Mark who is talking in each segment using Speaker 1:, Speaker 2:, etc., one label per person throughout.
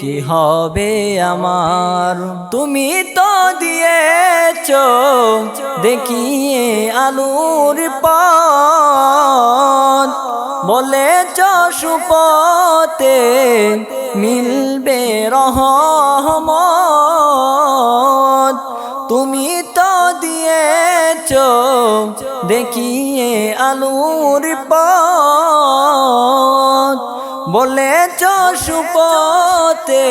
Speaker 1: কি হবে আমার? তুমি তো দিয়েছ, দেখিয়ে আলুর পথ। বলেছ সুপতে মিলবে রহমত। তুমি তো দিয়েছ, দেখিয়ে আলুর পথ। বলেছ সুপতে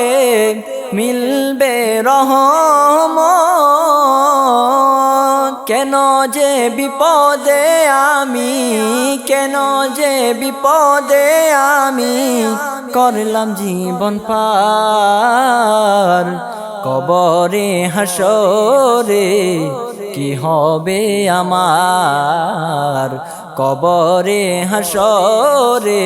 Speaker 1: মিলবে রহমত। কেন যে বিপদে আমি, কেন যে বিপদে আমি করলাম জীবন পার। কবরে হাসরে কি হবে আমার? কবরে হাসরে